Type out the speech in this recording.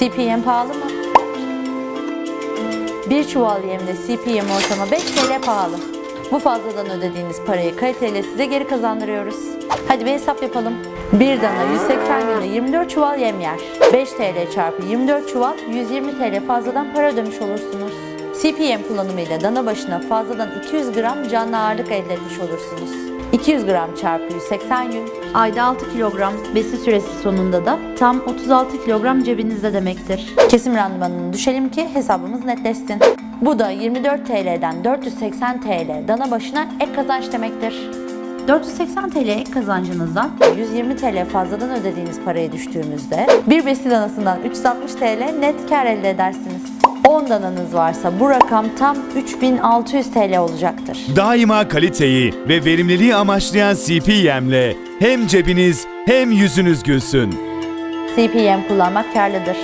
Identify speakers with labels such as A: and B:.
A: CPM pahalı mı? Bir çuval yemde CPM ortama 5 TL pahalı. Bu fazladan ödediğiniz parayı kaliteyle size geri kazandırıyoruz. Hadi bir hesap yapalım. Bir dana 180 günde 24 çuval yem yer. 5 TL çarpı 24 çuval 120 TL fazladan para ödemiş olursunuz. CPM kullanımıyla dana başına fazladan 200 gram canlı ağırlık elde etmiş olursunuz. 200 gram çarpı 180 gün, ayda 6 kilogram, besin süresi sonunda da tam 36 kilogram cebinizde demektir. Kesim randımanını düşelim ki hesabımız netleşsin. Bu da 24 TL'den 480 TL dana başına ek kazanç demektir. 480 TL ek kazancınızdan 120 TL fazladan ödediğiniz parayı düştüğümüzde bir besi danasından 360 TL net kar elde edersiniz. 10 dananız varsa bu rakam tam 3600 TL olacaktır.
B: Daima kaliteyi ve verimliliği amaçlayan CPM'le hem cebiniz hem yüzünüz gülsün.
A: CPM kullanmak karlıdır.